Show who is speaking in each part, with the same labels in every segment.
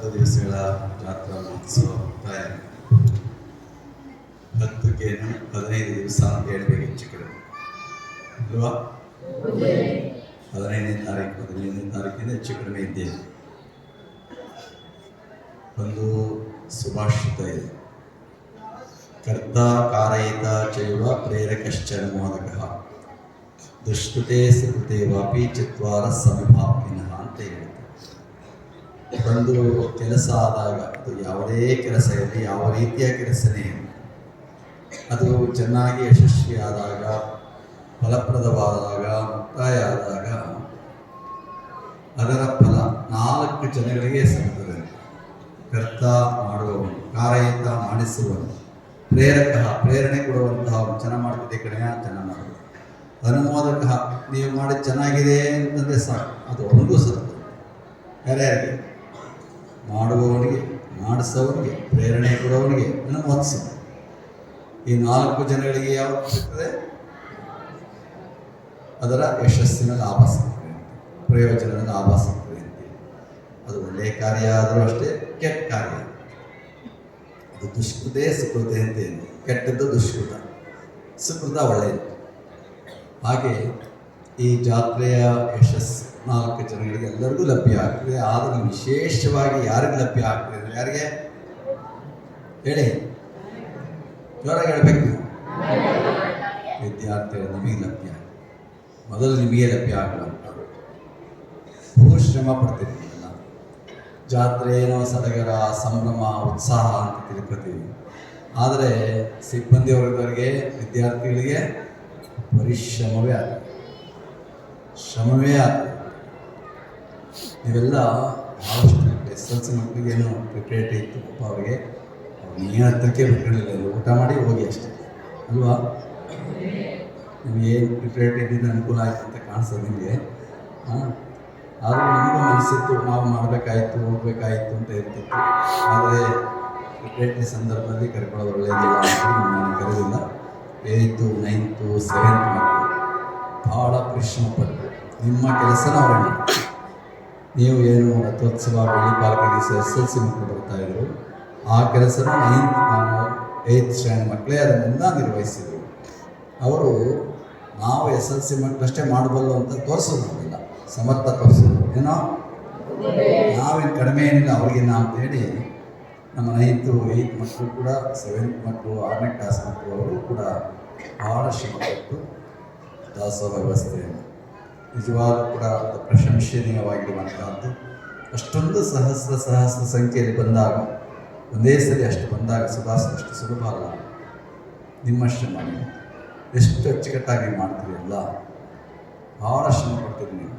Speaker 1: ಹತ್ತು ದಿವಸಗಳ ಜಾತ್ರಾ ಮಹೋತ್ಸವ ಮುಕ್ತಾಯ ಹತ್ತಕ್ಕೆ ಹದಿನೈದು ದಿವಸ ಅಂತ ಹೇಳ್ಬೇಕು ಹೆಚ್ಚು ಕಡೆ ಅಲ್ವಾ? ಹದಿನೈದನೇ ತಾರೀಕು, ಹದಿನೈದನೇ ತಾರೀಕಿಂದ ಹೆಚ್ಚು ಕಡಿಮೆ ಇದ್ದೇನೆ ಒಂದು ಸುಭಾಷಿತ ಇದೆ. ಕರ್ತ ಕಾರಯಿತ ಚೈವ ಪ್ರೇರಕಶ್ಚ ಮೋದಕ. ದುಷ್ಕೃತೆ ಸುಕೃತೆ ವಾಪಿ ಚತ್ವಾರ ಅಂತ ಹೇಳುತ್ತೆ ಒಂದು ಕೆಲಸ ಆದಾಗ ಅದು ಯಾವುದೇ ಕೆಲಸ ಇರಲಿ, ಯಾವ ರೀತಿಯ ಕೆಲಸನೇ ಅದು ಚೆನ್ನಾಗಿ ಯಶಸ್ವಿಯಾದಾಗ, ಫಲಪ್ರದವಾದಾಗ, ಮುಕ್ತಾಯ ಆದಾಗ ಅದರ ಫಲ ನಾಲ್ಕು ಜನಗಳಿಗೆ ಸಿಗುತ್ತದೆ. ಕರ್ತ ಮಾಡುವವನು ಕಾರಯಂತ ಮಾಡಿಸುವನು, ಪ್ರೇರಕ, ಪ್ರೇರಣೆ ಕೊಡುವಂತಹ ಚೆನ್ನಾಗಿ ಮಾಡ್ತಿದ್ದೆ ಕಡೆಯ ಜನ ಮಾಡುವ ಅನುಮೋದಕ ನೀವು ಮಾಡಿ ಚೆನ್ನಾಗಿದೆ ಅಂತಂದರೆ ಸಾಕು, ಅದು ಒಂದು ಸತ್ತು ಯಾರ್ಯಾರಿಗೆ? ಮಾಡುವವನಿಗೆ, ಮಾಡಿಸೋವನಿಗೆ, ಪ್ರೇರಣೆ ಕೊಡೋವನಿಗೆ ಮನಸ್ಸು. ಈ ನಾಲ್ಕು ಜನಗಳಿಗೆ ಯಾವುದು ಸಿಗ್ತದೆ? ಅದರ ಯಶಸ್ಸಿನ ಲಾಭ ಸಿಗ್ತದೆ ಪ್ರಯೋಜನದ ಲಾಭ ಸಿಗ್ತದೆ ಅದು ಒಳ್ಳೆಯ ಕಾರ್ಯ ಆದರೂ ಅಷ್ಟೇ ಕೆಟ್ಟ ಕಾರ್ಯ ಅದು ದುಷ್ಕೃತೆ ಸುಕೃತೆ ಅಂತ ಏನು? ಕೆಟ್ಟದ್ದು ದುಷ್ಕೃತ. ಸುಕೃತ ಒಳ್ಳೆಯದು. ಹಾಗೆ ಈ ಜಾತ್ರೆಯ ಯಶಸ್ಸು ನಾಲ್ಕು ಜನಗಳಿಗೆ ಎಲ್ಲರಿಗೂ ಲಭ್ಯ ಆಗ್ತದೆ. ಆದರೆ ವಿಶೇಷವಾಗಿ ಯಾರಿಗೆ ಲಭ್ಯ ಆಗ್ತದೆ ಅಂದರೆ ಯಾರಿಗೆ? ಹೇಳಿ. ಜೋರಾಗಿ ಹೇಳ್ಬೇಕು. ವಿದ್ಯಾರ್ಥಿಗಳು ನಿಮಗೆ ಲಭ್ಯ ಮೊದಲು ನಿಮಗೆ ಲಭ್ಯ ಆಗುವಂಥದ್ದು. ಬಹು ಶ್ರಮ ಪಡ್ತಿರ್ತೀವಲ್ಲ ಜಾತ್ರೆ ಏನೋ ಸಡಗರ ಸಂಭ್ರಮ, ಉತ್ಸಾಹ ಅಂತ ತಿಳ್ಕೊತೀವಿ. ಆದರೆ ಸಿಬ್ಬಂದಿ ವರ್ಗದವರಿಗೆ ವಿದ್ಯಾರ್ಥಿಗಳಿಗೆ ಪರಿಶ್ರಮವೇ ಆದ ಶ್ರಮವೇ ಆದ ಇವೆಲ್ಲ ಭಾಳಷ್ಟು ಎಸ್ ಎಲ್ ಸಿ ಮಕ್ಕಳಿಗೆ ಏನೋ ಪ್ರಿಪರೇಟ್ ಇತ್ತು, ಪಾಪ ಅವರಿಗೆ ಏನು ಹತ್ತಕ್ಕೆ ಇವ್ರು ಊಟ ಮಾಡಿ ಹೋಗಿ ಅಷ್ಟೇ. ಅಲ್ವಾ? ನಿಮ್ಗೆ ಏನು ಪ್ರಿಪರೇಟ್ ಅನುಕೂಲ ಆಯಿತು ಅಂತ ಕಾಣಿಸ್ತದೆ ನಿಮಗೆ? ಹಾಂ? ಆದರೂ ನಮಗೂ ಮನಸ್ಸಿತ್ತು, ನಾವು ಮಾಡಬೇಕಾಯಿತು, ಹೋಗಬೇಕಾಯಿತು ಅಂತ ಇರ್ತಿತ್ತು. ಆದರೆ ಪ್ರಿಪರೇಟ್ರಿ ಸಂದರ್ಭದಲ್ಲಿ ಕರ್ಕೊಳ್ಳೋದು ಒಳ್ಳೆಯದಿಲ್ಲ ಅಂತ ನಾನು ಕರೆದಿಲ್ಲ. ಏಯ್ತು ನೈನ್ತು ಸೆವೆಂತ್ ಮಕ್ಕಳು. ಭಾಳ ಪರಿಶ್ರಮ ಪಟ್ಟರು. ನಿಮ್ಮ ಕೆಲಸನ ಅವರೇ ನೀವು ಏನು ರಥೋತ್ಸವ ಬೆಳ್ಳಿ ಎಸ್ ಎಲ್ ಸಿ ಮಕ್ಕಳು ಬರ್ತಾಯಿದ್ರು ಆ ಕೆಲಸನ ನೈನ್ತ್ ಏಯ್ತ್ ಸ್ಟ್ಯಾಂಡ್ ಮಕ್ಕಳೇ ಅದನ್ನೆಲ್ಲ ನಿರ್ವಹಿಸಿದರು. ಅವರು ನಾವು ಎಸ್ ಎಲ್ ಸಿ ಮಕ್ಕಳಷ್ಟೇ ಮಾಡಬಲ್ಲು ಅಂತ ತೋರಿಸೋದಿಲ್ಲ ಸಮರ್ಥ ತೋರಿಸೋದು. ಏನೋ? ನಾವೇನು ಕಡಿಮೆ ಏನಿಲ್ಲ, ಅವ್ರಿಗೆ ನಾವು ಹೇಳಿ ನಮ್ಮ ನೈನ್ತು ಏಯ್ತ್ ಮಕ್ಕಳು ಕೂಡ ಸೆವೆಂತ್ ಮಕ್ಕಳು, ಆರನೇ ಕ್ಲಾಸ್ ಮಕ್ಕಳು, ಅವರು ಕೂಡ ಭಾಳ ಶ್ರಮಪಟ್ಟು ದಾಸೋಹ ವ್ಯವಸ್ಥೆಯನ್ನು ನಿಜವಾಗೂ ಕೂಡ ಪ್ರಶಂಸನೀಯವಾಗಿರುವಂತಹದ್ದು. ಅಷ್ಟೊಂದು ಸಹಸ್ರ ಸಹಸ್ರ ಸಂಖ್ಯೆಯಲ್ಲಿ ಬಂದಾಗ, ಒಂದೇ ಸರಿ ಅಷ್ಟು ಬಂದಾಗ ಸುಧಾರಿಸೋದಷ್ಟು ಸುಲಭ ಅಲ್ಲ. ನಿಮ್ಮ ಶ್ರಮ ಎಷ್ಟು ಅಚ್ಚುಕಟ್ಟಾಗಿ ಮಾಡ್ತೀರಿ ಅಲ್ಲ? ಭಾಳ ಶ್ರಮ ಕೊಡ್ತೀರಿ ನೀವು.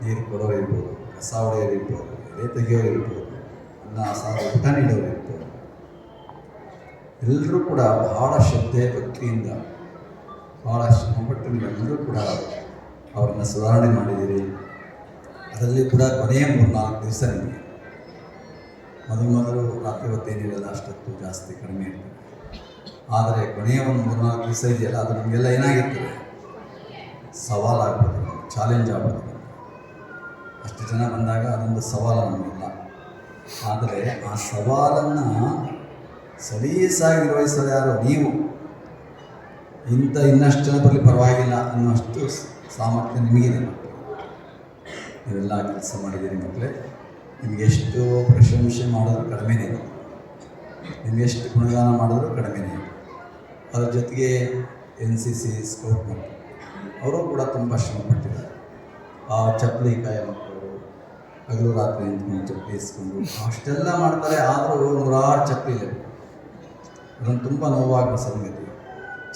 Speaker 1: ನೀರು ಕೊಡೋರು ಇರ್ಬೋದು, ಕಸ ಹೊಡೆಯೋರು ಇರ್ಬೋದು ಎಲೆ ತೆಗೆಯೋರು ಇರ್ಬೋದು, ಅನ್ನ, ಸಾರು, ಊಟ ನೀಡೋರು ಇರ್ಬೋದು. ಎಲ್ಲರೂ ಕೂಡ ಬಹಳ ಶ್ರದ್ಧೆ, ಭಕ್ತಿಯಿಂದ ಭಾಳ ಶ್ರಮಪಟ್ಟು ನೀವೆಲ್ಲರೂ ಕೂಡ ಅವರನ್ನು ಸುಧಾರಣೆ ಮಾಡಿದ್ದೀರಿ. ಅದರಲ್ಲಿ ಕೂಡ ಕೊನೆಯ ಮೂರು ನಾಲ್ಕು ದಿವಸ ನಿಮಗೆ. ಮೊದಲು ಮೊದಲು ರಾತ್ರಿ ಹೊತ್ತೇನಿರಲ್ಲ ಅಷ್ಟೊತ್ತು ಜಾಸ್ತಿ ಕಡಿಮೆ ಇರ್ತದೆ ಆದರೆ ಕೊನೆಯ ಒಂದು ಮೂರು ನಾಲ್ಕು ದಿವಸ ಇದೆಯಲ್ಲ, ಅದು ನಮಗೆಲ್ಲ ಏನಾಗಿರ್ತದೆ? ಸವಾಲಾಗ್ಬೋದು ಚಾಲೆಂಜ್ ಆಗ್ಬೋದು ಅಷ್ಟು ಜನ ಬಂದಾಗ ಅದೊಂದು ಸವಾಲು ನಮಗಿಲ್ಲ. ಆದರೆ ಆ ಸವಾಲನ್ನು ಸಲೀಸಾಗಿ ನಿರ್ವಹಿಸೋದು ಯಾರು? ನೀವು. ಇಂಥ ಇನ್ನಷ್ಟು ಜನ ಬರಲಿ ಪರವಾಗಿಲ್ಲ ಅನ್ನೋಷ್ಟು ಸಾಮರ್ಥ್ಯ ನಿಮಗಿದೆ ನೀವೆಲ್ಲ ಕೆಲಸ ಮಾಡಿದ್ದೀರಿ ಮಕ್ಕಳೇ. ನಿಮಗೆಷ್ಟು ಪ್ರಶಂಸೆ ಮಾಡಿದ್ರು ಕಡಿಮೆನೇ ನಿಮ್ಗೆ ಎಷ್ಟು ಗುಣಗಾನ ಮಾಡಿದ್ರು ಕಡಿಮೆನೇ ಅದ್ರ ಜೊತೆಗೆ ಎನ್ ಸಿ ಸಿ ಸ್ಕೌಟ್ ಮಕ್ಕಳು, ಅವರು ಕೂಡ ತುಂಬ ಶ್ರಮಪಟ್ಟಿದ್ದಾರೆ. ಆ ಚಪ್ಪಲಿ ಕಾಯ ಮಕ್ಕಳು, ಹಗಲು ರಾತ್ರಿ ನಿಂತ್ಕೊಂಡು ಚಪ್ಪಲಿ ಇಸ್ಕೊಂಡು ಅಷ್ಟೆಲ್ಲ ಮಾಡ್ತಾರೆ, ಆದರೂ ನೂರಾರು ಚಪ್ಪಲಿ ಅದನ್ನು ತುಂಬ ನೋವಾಗೋ ಸಂಗತಿ.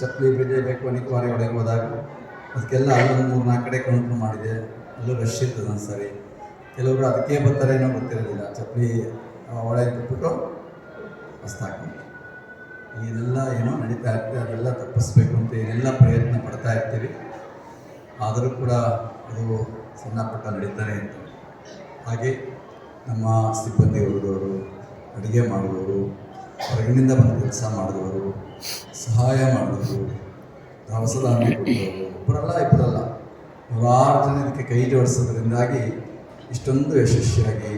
Speaker 1: ಚಪ್ಪಲಿ ಬಿಡಬೇಕು ಅನಿವಾರ್ಯ ಒಳಗೆ ಹೋದಾಗ ಅದಕ್ಕೆಲ್ಲ ಅಲ್ಲೊಂದು ಮೂರು ನಾಲ್ಕು ಕಡೆ ಕೌಂಟ್ರ್ ಮಾಡಿದೆ. ಅಲ್ಲೂ ರಶ್ ಇರ್ತದೆ ಒಂದು ಕೆಲವರು ಅದಕ್ಕೆ ಬರ್ತಾರೆ ಏನೋ ಗೊತ್ತಿರೋದಿಲ್ಲ ಚಪ್ಪಲಿ ಒಳಗೆ ಬಿಟ್ಬಿಟ್ಟು ಹೊಸ್ತಾಕೊಂಡು ಇದೆಲ್ಲ ಏನೋ ನಡೀತಾ ಇರ್ತದೆ ಅದೆಲ್ಲ ತಪ್ಪಿಸ್ಬೇಕು ಅಂತ ಏನೆಲ್ಲ ಪ್ರಯತ್ನ ಪಡ್ತಾ ಇರ್ತೀವಿ ಆದರೂ ಕೂಡ ಅದು ಸಣ್ಣ ಪುಟ್ಟ ನಡೀತಾನೆ ಅಂತ. ಹಾಗೆ ನಮ್ಮ ಸಿಬ್ಬಂದಿ ವರ್ಗದವರು ಅಡುಗೆ ಮಾಡುವವರು, ಹೊರಗಿನಿಂದ ಬಂದು ಕೆಲಸ ಮಾಡಿದವರು ಸಹಾಯ ಮಾಡಿದವರು ಕೊಟ್ಟವರು ಒಬ್ಬರಲ್ಲ ಇಬ್ಬರಲ್ಲ ನೂರಾರು ಜನ ಕೈ ಜೋಡಿಸೋದ್ರಿಂದಾಗಿ ಇಷ್ಟೊಂದು ಯಶಸ್ವಿಯಾಗಿ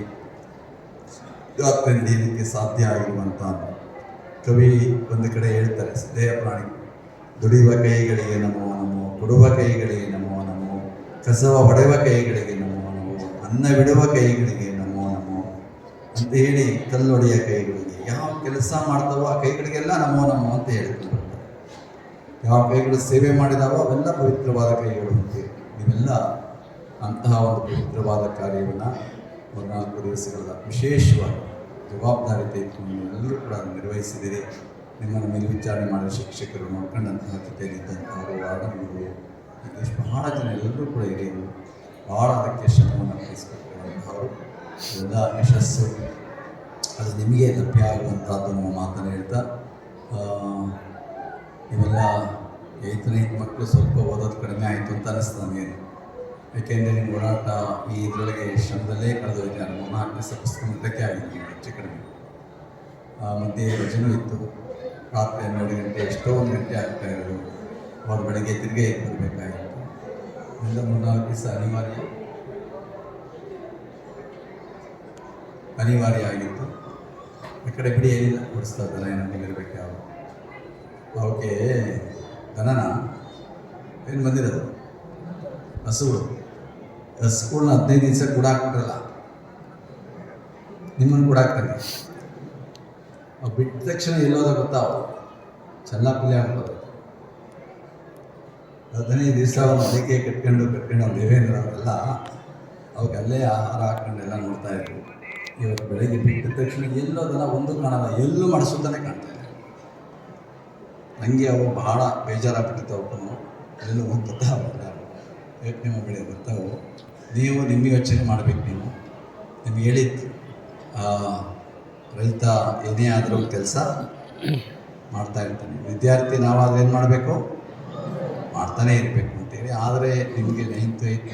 Speaker 1: ಯಾತ್ರೆ ನಡೆಯಲಿಕ್ಕೆ ಸಾಧ್ಯ ಆಗಿರುವಂಥ ಕವಿ ಒಂದು ಕಡೆ ಹೇಳ್ತಾರೆ ಸದೇಹ ಪ್ರಾಣಿ, ದುಡಿಯುವ ಕೈಗಳಿಗೆ ನಮೋ ನಮೋ, ಕೊಡುವ ಕೈಗಳಿಗೆ ನಮೋ ನಮೋ, ಕಸವ ಹೊಡೆಯುವ ಕೈಗಳಿಗೆ ನಮೋ ನಮೋ, ಅನ್ನ ಬಿಡುವ ಕೈಗಳಿಗೆ ನಮೋ ನಮೋ. ಅಂತ ಹೇಳಿ ಕಲ್ಲೊಡೆಯ ಕೈಗಳಿಗೆ, ಯಾವ ಕೆಲಸ ಮಾಡ್ತಾವೋ ಆ ಕೈಗಳಿಗೆಲ್ಲ ನಮೋ ನಮೋ ಅಂತ ಹೇಳ್ಕೊಂಡು ಬರ್ತಾರೆ ಯಾವ ಕೈಗಳು ಸೇವೆ ಮಾಡಿದಾವೋ ಅವೆಲ್ಲ ಪವಿತ್ರವಾದ ಕೈಗಳು ಅಂತೀವಿ ನೀವೆಲ್ಲ ಅಂತಹ ಒಂದು ಪವಿತ್ರವಾದ ಕಾರ್ಯವನ್ನು ಮೂರ್ನಾಲ್ಕು ದಿವಸಗಳ ವಿಶೇಷವಾಗಿ ಜವಾಬ್ದಾರಿ ನೀವೆಲ್ಲರೂ ಎಲ್ಲರೂ ಕೂಡ ನಿರ್ವಹಿಸಿದಿರಿ ನಿಮ್ಮನ್ನು ಮೇಲ್ವಿಚಾರಣೆ ಮಾಡಿದ ಶಿಕ್ಷಕರು ನೋಡ್ಕೊಂಡಂತಹ ಜೊತೆಯಲ್ಲಿದ್ದಂಥವರು ವಾರ್ಡನ್ಗಳು ಹೀಗೆ ಬಹಳ ಜನ ಎಲ್ಲರೂ ಕೂಡ ಹಿರಿಯರು ಭಾಳ ಅದಕ್ಕೆ ಶ್ರಮವನ್ನು ವಹಿಸಿಕೊಟ್ಟಿರುವಂಥವರು ಎಲ್ಲ ಯಶಸ್ಸು. ಅದು ನಿಮಗೆ ಲಭ್ಯ ಆಗುವಂಥದ್ದು ನಮ್ಮ ಮಾತನ್ನು ಹೇಳ್ತಾ ಇವೆಲ್ಲ ಏತನೇ ಮಕ್ಕಳು ಸ್ವಲ್ಪ ಓದೋದು ಕಡಿಮೆ ಆಯಿತು ಅಂತ ಅನಿಸ್ತು ನನಗೇನು ಯಾಕೆಂದರೆ ನಿಮ್ಮ ಓಡಾಟ ಈ ಇದರೊಳಗೆ ಶ್ರಮದಲ್ಲೇ ಕಳೆದೋಯ್ತು ನಾನು ಮೂರ್ನಾಲ್ಕು ದಿವಸ ಪುಸ್ತಕ ಮುಟ್ಟಕ್ಕೆ ಆಗಿತ್ತು, ಹೆಚ್ಚು ಕಡಿಮೆ. ಮಧ್ಯೆ ರಜೆನೂ ಇತ್ತು. ರಾತ್ರಿ ಹನ್ನೆರಡು ಗಂಟೆ ಎಷ್ಟೋ ಒಂದು ಗಂಟೆ ಆಗ್ತಾ ಇರೋದು. ಅವ್ರ ಬೆಳಗ್ಗೆ ತಿರುಗಿ ಬರಬೇಕಾಗಿತ್ತು. ಎಲ್ಲ ಮೂರ್ನಾಲ್ಕು ದಿವಸ ಅನಿವಾರ್ಯ. ಅನಿವಾರ್ಯ ಆಗಿತ್ತು. ಆ ಕಡೆ ಬಿಡಿ ಏನಿಲ್ಲ ಕೊಡಿಸ್ತಾ ಇದ್ದಾರೆ ಏನಂತ ಇರಬೇಕು ಯಾವ ಅವಕ್ಕೆ ದನನ ಏನು ಬಂದಿರೋದು? ಹಸುಗಳು. ಹಸುಗಳನ್ನ ಹದಿನೈದು ದಿವಸ ಕೂಡ ಹಾಕ್ಬಿಟ್ರಲ್ಲ ನಿಮ್ಮನ್ನು ಕೂಡ ಹಾಕ್ತಾರೆ. ಅವು ಬಿಟ್ಟ ತಕ್ಷಣ ಎಲ್ಲೋದ ಗೊತ್ತಾವ ಚಲ್ಲಾಪಿಲ್ಲಿ ಹಾಕ್ಬೋದು ಹದಿನೈದು ದಿವಸ ಅವ್ರು ಅದಕ್ಕೆ ಕಟ್ಕೊಂಡು ಕಟ್ಕೊಂಡು ಅವ್ರು ದೇವೇಂದ್ರ ಅವರೆಲ್ಲ ಅವಕ್ಕೆ ಅಲ್ಲೇ ಆಹಾರ ಹಾಕೊಂಡೆಲ್ಲ ನೋಡ್ತಾ ಇದ್ರು. ಇವತ್ತು ಬೆಳಗ್ಗೆ ಬಿಟ್ಟ ತಕ್ಷಣ ಎಲ್ಲೋದೆಲ್ಲ ಒಂದು ಕಾಣಲ್ಲ, ಎಲ್ಲೂ ಮಾಡಿಸುತ್ತಾನೆ ಕಾಣ್ತಾ ಇಲ್ಲ. ನನಗೆ ಅವು ಬಹಳ ಬೇಜಾರಾಗ್ಬಿಟ್ಟಿತ್ತು ಅವನು ಎಲ್ಲೂ ಒಂದು ಗೊತ್ತಾಗಲ್ಲ ನಿಮ್ಮ ಬೆಳೆ ಗೊತ್ತಾವು ನೀವು ನಿಮ್ಮ ಯೋಚನೆ ಮಾಡಬೇಕು ನೀವು. ನಿಮ್ಗೆ ಹೇಳಿದ್ದು ರೈತ ಏನೇ ಆದರೂ ಕೆಲಸ ಮಾಡ್ತಾ ಇರ್ತಾನೆ. ವಿದ್ಯಾರ್ಥಿ ನಾವಾದ್ರೆ ಏನು ಮಾಡಬೇಕು? ಮಾಡ್ತಾನೇ ಇರಬೇಕು ಅಂತೇಳಿ. ಆದರೆ ನಿಮಗೆ ನೈನ್ತ್ ಏಯ್ತ್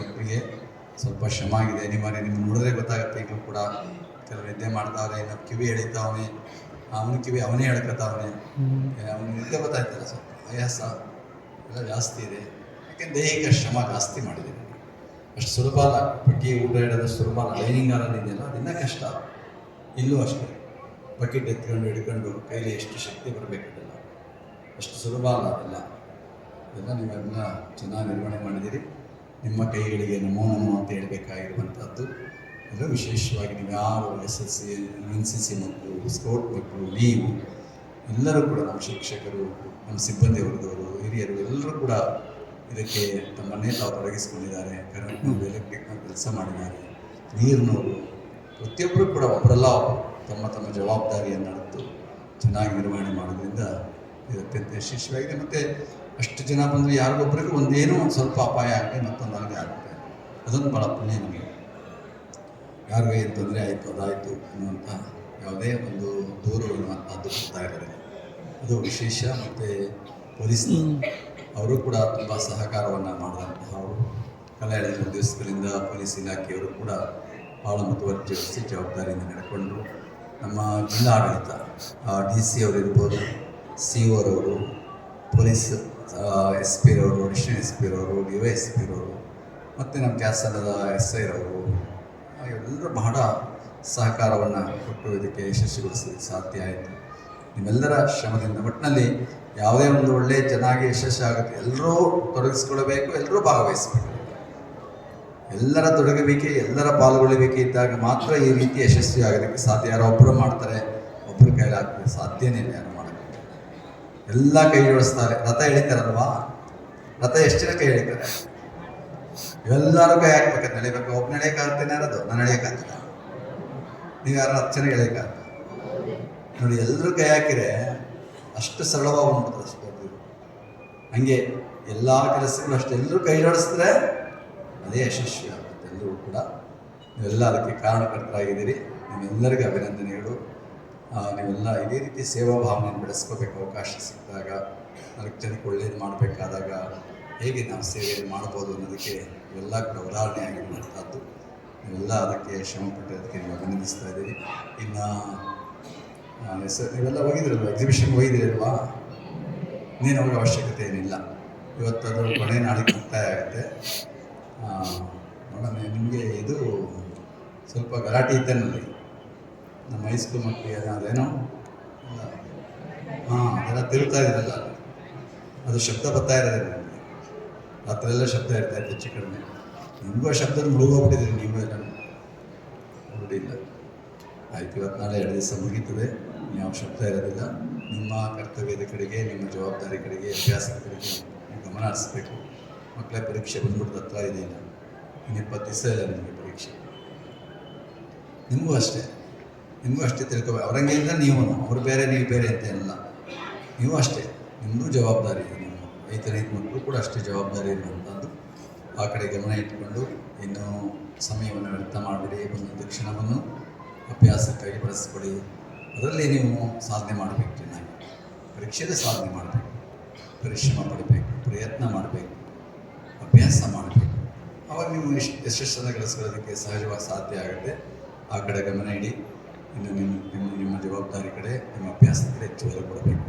Speaker 1: ಸ್ವಲ್ಪ ಶ್ರಮ ಆಗಿದೆ. ನಿಮ್ಮನೆ ನಿಮ್ಗೆ ನೋಡಿದ್ರೆ ಗೊತ್ತಾಗುತ್ತೆ ಈಗಲೂ ಕೂಡ ಕೆಲವು ನಿದ್ದೆ ಮಾಡ್ತಾವ್ರೆ ನಮ್ಮ ಕಿವಿ ಎಳಿತಾವನೆ. ಅವನ ಕಿವಿ ಅವನೇ ಹೇಳ್ಕೊತಾವನೆ ಅವನಿಗೆ ಗೊತ್ತಾಯ್ತಲ್ಲ ಸ್ವಲ್ಪ ಆಯಾಸ ಎಲ್ಲ ಜಾಸ್ತಿ ಇದೆ. ಯಾಕೆ ದೈಹಿಕ ಶ್ರಮ ಜಾಸ್ತಿ ಮಾಡಿದ್ದೀನಿ ಅಷ್ಟು ಸುಲಭ ಅಲ್ಲ ಪಟ್ಟಿ ಊಟ ಇಡೋದು ಸುಲಭ ಅಲ್ಲ ಲೈನಿಂಗ್ ಅಲ್ಲ ಇದೆಯಲ್ಲ ಅದನ್ನ ಕಷ್ಟ. ಇಲ್ಲೂ ಅಷ್ಟೇ ಬಕೆಟ್ ಎತ್ಕೊಂಡು ಹಿಡ್ಕೊಂಡು ಕೈಲಿ ಎಷ್ಟು ಶಕ್ತಿ ಬರಬೇಕಿಲ್ಲ ಅಷ್ಟು ಸುಲಭ ಅಲ್ಲ ಅದೆಲ್ಲ. ನೀವು ನೀವೆಲ್ಲ ಚೆನ್ನಾಗಿ ನಿರ್ವಹಣೆ ಮಾಡಿದ್ದೀರಿ. ನಿಮ್ಮ ಕೈಗಳಿಗೆ ನಮೋ ನಮೋ ಅಂತ ಹೇಳಬೇಕಾಗಿರುವಂಥದ್ದು. ಅದು ವಿಶೇಷವಾಗಿ ನೀವು ಯಾರು S S C, N C C ಮಕ್ಕಳು ಸ್ಕೌಟ್ ಮಕ್ಕಳು ನೀವು ಎಲ್ಲರೂ ಕೂಡ ನಮ್ಮ ಶಿಕ್ಷಕರು, ನಮ್ಮ ಸಿಬ್ಬಂದಿ ವರ್ಗದವರು, ಹಿರಿಯರು ಎಲ್ಲರೂ ಕೂಡ ಇದಕ್ಕೆ ತಮ್ಮನ್ನೇ ತಾವು ತೊಡಗಿಸಿಕೊಂಡಿದ್ದಾರೆ. ಕರೆಂಟ್ನವರು ಎಲೆಕ್ಟ್ರಿಕ್ನ ಕೆಲಸ ಮಾಡಿದ್ದಾರೆ. ನೀರಿನವರು ಪ್ರತಿಯೊಬ್ಬರು ಕೂಡ ಒಬ್ಬರಲ್ಲ ತಮ್ಮ ತಮ್ಮ ಜವಾಬ್ದಾರಿಯನ್ನು ಚೆನ್ನಾಗಿ ನಿರ್ವಹಣೆ ಮಾಡೋದ್ರಿಂದ ಇದು ಅತ್ಯಂತ ಯಶಸ್ವಿಯಾಗಿದೆ. ಮತ್ತು ಅಷ್ಟು ಜನ ಬಂದರೆ ಯಾರಿಗೊಬ್ಬರಿಗೂ ಒಂದೇನೋ ಒಂದು ಸ್ವಲ್ಪ ಅಪಾಯ ಆಗಲಿ ಮತ್ತೊಂದು ಹಾಗೆ ಆಗುತ್ತೆ. ಅದೊಂದು ಭಾಳ ಪುಣ್ಯ ನಮಗೆ. ಯಾರಿಗೂ ಏನು ತೊಂದರೆ ಆಯಿತು, ಅದಾಯಿತು ಅನ್ನುವಂಥ ಯಾವುದೇ ಒಂದು ದೂರು ಅದು ಬರ್ತಾ ಇರೋದಿಲ್ಲ ಅದು ವಿಶೇಷ ಮತ್ತು ಪೊಲೀಸ್ ಅವರು ಕೂಡ ತುಂಬ ಸಹಕಾರವನ್ನು ಮಾಡಿದಂತಹ ಅವರು. ಕಳೆದ ಪೊಲೀಸ್ ಇಲಾಖೆಯವರು ಕೂಡ ಭಾಳ ಮುತುವರ್ಜಿ ವಹಿಸಿ ಜವಾಬ್ದಾರಿಯಿಂದ ನಡ್ಕೊಂಡು ನಮ್ಮ ಜಿಲ್ಲಾಡಳಿತ ಡಿ ಸಿ ಅವರಿರ್ಬೋದು ಸಿ ಓರವರು ಪೊಲೀಸ್ ಎಸ್ ಪಿ ರವರು ಅಡಿಷನಲ್ ಎಸ್ ಪಿ ರವರು ಡಿ ವೈ ಎಸ್ ಪಿ ರವರು ಮತ್ತು ನಮ್ಮ ಕ್ಯಾಸಲದ ಎಸ್ ಐ ರವರು ಎಲ್ಲರೂ ಬಹಳ ಸಹಕಾರವನ್ನು ಕೊಟ್ಟು ಇದಕ್ಕೆ ಯಶಸ್ವಿಗೊಳಿಸಲಿಕ್ಕೆ ಸಾಧ್ಯ ಆಯಿತು. ನಿಮ್ಮೆಲ್ಲರ ಶ್ರಮದಿಂದ ಒಟ್ಟಿನಲ್ಲಿ ಯಾವುದೇ ಒಂದು ಒಳ್ಳೆ ಚೆನ್ನಾಗಿ ಯಶಸ್ವಿ ಆಗುತ್ತೆ, ಎಲ್ಲರೂ ತೊಡಗಿಸ್ಕೊಳ್ಬೇಕು ಎಲ್ಲರೂ ಭಾಗವಹಿಸಬೇಕು. ಎಲ್ಲರ ತೊಡಗಬೇಕೆ, ಎಲ್ಲರ ಪಾಲ್ಗೊಳ್ಳಬೇಕೆ ಇದ್ದಾಗ ಮಾತ್ರ ಈ ರೀತಿ ಯಶಸ್ವಿ ಆಗೋದಕ್ಕೆ ಸಾಧ್ಯ. ಯಾರೋ ಒಬ್ಬರು ಮಾಡ್ತಾರೆ ಒಬ್ಬರು ಕೈಲಿ ಆಗ್ತದೆ ಸಾಧ್ಯನೇ ಇಲ್ಲ ಯಾರು ಮಾಡೋಕ್ಕೆ. ಎಲ್ಲ ಕೈ ಜೋಡಿಸ್ತಾರೆ. ರಥ ಎಳಿತಾರಲ್ವಾ? ರಥ ಎಷ್ಟು ಕೈ ಎಳಿತಾರೆ? ಎಲ್ಲರೂ ಕೈ ಹಾಕ್ಬೇಕಂತ ನಡಿಬೇಕು. ಒಬ್ಬ ನಡೆಯೋಕ್ಕಾಗ್ತೇನೆ ಅನ್ನೋದು ನಾನು ನಡೆಯೋಕ್ಕಾಗ್ತದ ನೀವು ಯಾರು ಹತ್ತು ಜನ ಎಳೆಯೋಕ್ಕಾಗ್ತದೆ ನೋಡಿ, ಎಲ್ಲರೂ ಕೈ ಹಾಕಿದ್ರೆ ಅಷ್ಟು ಸರಳವಾಗಿ ಉಂಟು ಸ್ಪರ್ಧೆ ಹಂಗೆ ಎಲ್ಲ ಕೆಲಸಗಳು ಅಷ್ಟು. ಎಲ್ಲರೂ ಕೈ ಜೋಡಿಸಿದ್ರೆ ಅದೇ ಯಶಸ್ವಿ ಆಗುತ್ತೆ. ಎಲ್ಲರೂ ಕೂಡ ನೀವೆಲ್ಲ ಅದಕ್ಕೆ ಕಾರಣಕರ್ತರಾಗಿದ್ದೀರಿ. ನಿಮ್ಮೆಲ್ಲರಿಗೂ ಅಭಿನಂದನೆಗಳು. ನೀವೆಲ್ಲ ಇದೇ ರೀತಿ ಸೇವಾ ಭಾವನೆಯನ್ನು ಬೆಳೆಸ್ಕೋಬೇಕು. ಅವಕಾಶ ಸಿಕ್ಕಿದಾಗ, ಅದಕ್ಕೆ ಜನಕ್ಕೆ ಒಳ್ಳೇದು ಮಾಡಬೇಕಾದಾಗ ಹೇಗೆ ನಾವು ಸೇವೆಯನ್ನು ಮಾಡ್ಬೋದು ಅನ್ನೋದಕ್ಕೆ ಇವೆಲ್ಲ ಕೂಡ ಉದಾಹರಣೆಯಾಗಿ ಮಾಡ್ತಾದ್ದು ಎಲ್ಲ ಅದಕ್ಕೆ ಶ್ರಮಪಟ್ಟಿದ್ದಕ್ಕೆ ನೀವು ಅಭಿನಂದಿಸ್ತಾ ಇದ್ದೀವಿ. ಇನ್ನು ಸರ್ ನೀವೆಲ್ಲ ಹೋಗಿದ್ರಲ್ವ? ಎಕ್ಸಿಬಿಷನ್ಗೆ ಹೋಗಿದ್ದೀರಲ್ವಾ ನೀನು ಹೋಗೋ ಅವಶ್ಯಕತೆ ಏನಿಲ್ಲ. ಇವತ್ತು ಅದು ಕೊನೆ ನಾಳೆಗೆ ಮುಕ್ತಾಯ ಆಗುತ್ತೆ. ನೋಡೋಣ, ನಿಮಗೆ ಇದು ಸ್ವಲ್ಪ ಗಲಾಟೆ ಇತ್ತೇನಲ್ಲಿ ನಮ್ಮ ಹೈಸ್ಕೂಲ್ ಮಕ್ಕಳಿಗೆ ಅದೇನೋ? ಹಾಂ, ಅದೆಲ್ಲ ತಿರುಗ್ತಾ ಇದ್ರಲ್ಲ ಅದು ಶಬ್ದ ಬರ್ತಾ ಇರೋದೇ ನನಗೆ ಥರ ಎಲ್ಲ ಶಬ್ದ ಇರ್ತಾ ಇತ್ತು ಹೆಚ್ಚು ಕಡಿಮೆ. ನಿಮಗೂ ಆ ಶಬ್ದ ಮುಳುಗೋಗ್ಬಿಟ್ಟಿದ್ರಿ ನೀವು ನೋಡಿಲ್ಲ. ಆಯ್ತು, ಇವತ್ತು ನಾಳೆ ಎರಡು ದಿವಸ ಮುಗೀತದೆ. ಯಾವ ಶಬ್ದ ಇರೋದಿಲ್ಲ. ನಿಮ್ಮ ಕರ್ತವ್ಯದ ಕಡೆಗೆ, ನಿಮ್ಮ ಜವಾಬ್ದಾರಿ ಕಡೆಗೆ, ಅಭ್ಯಾಸದ ಕಡೆಗೆ ಗಮನ ಹರಿಸ್ಬೇಕು. ಮಕ್ಕಳ ಪರೀಕ್ಷೆ ಬಂದ್ಬಿಟ್ಟು ಹತ್ರ ಇದೆಯಿಲ್ಲ ಇನ್ನು ಇಪ್ಪತ್ತು ದಿವಸ ಇಲ್ಲ ನಿಮಗೆ ಪರೀಕ್ಷೆ. ನಿಮಗೂ ಅಷ್ಟೇ. ನಿಮಗೂ ಅಷ್ಟೇ ತಿಳ್ಕೊಬೇಕು ಅವರಂಗೆ ಇಲ್ಲ ನೀವು. ಅವ್ರು ಬೇರೆ, ನೀವು ಬೇರೆ ಅಂತ ಇಲ್ಲ ನೀವು ಅಷ್ಟೇ. ನಿಮ್ಮದು ಜವಾಬ್ದಾರಿ ಇದೆ. ರೈತ ರೈತ ಮಕ್ಕಳು ಕೂಡ ಅಷ್ಟೇ ಜವಾಬ್ದಾರಿ ಇರುವಂಥದ್ದು ಆ ಕಡೆ ಗಮನ ಇಟ್ಟುಕೊಂಡು ಇನ್ನು ಸಮಯವನ್ನು ವ್ಯರ್ಥ ಮಾಡಬೇಡಿ ಒಂದು ಕ್ಷಣವನ್ನು ಅಭ್ಯಾಸಕ್ಕಾಗಿ ಬಳಸಿಕೊಡಿ ಅದರಲ್ಲಿ ನೀವು ಸಾಧನೆ ಮಾಡಬೇಕು ಚೆನ್ನಾಗಿ. ಪರೀಕ್ಷೆಯಲ್ಲಿ ಸಾಧನೆ ಮಾಡಬೇಕು. ಪರಿಶ್ರಮ ಪಡಬೇಕು, ಪ್ರಯತ್ನ ಮಾಡಬೇಕು, ಅಭ್ಯಾಸ ಮಾಡಬೇಕು. ಅವಾಗ ನೀವು ಎಷ್ಟು ಯಶಸ್ಸನ್ನು ಗಳಿಸ್ಕೊಳ್ಳೋದಕ್ಕೆ ಸಹಜವಾಗಿ ಸಾಧ್ಯ ಆಗುತ್ತೆ. ಆ ಕಡೆ ಗಮನ ಇಡಿ. ಇನ್ನು ನಿಮ್ಮ ನಿಮ್ಮ ನಿಮ್ಮ ಜವಾಬ್ದಾರಿ ಕಡೆ, ನಿಮ್ಮ ಅಭ್ಯಾಸದ ಕಡೆ ಹೆಚ್ಚು ಒಲವು ಕೊಡಬೇಕು.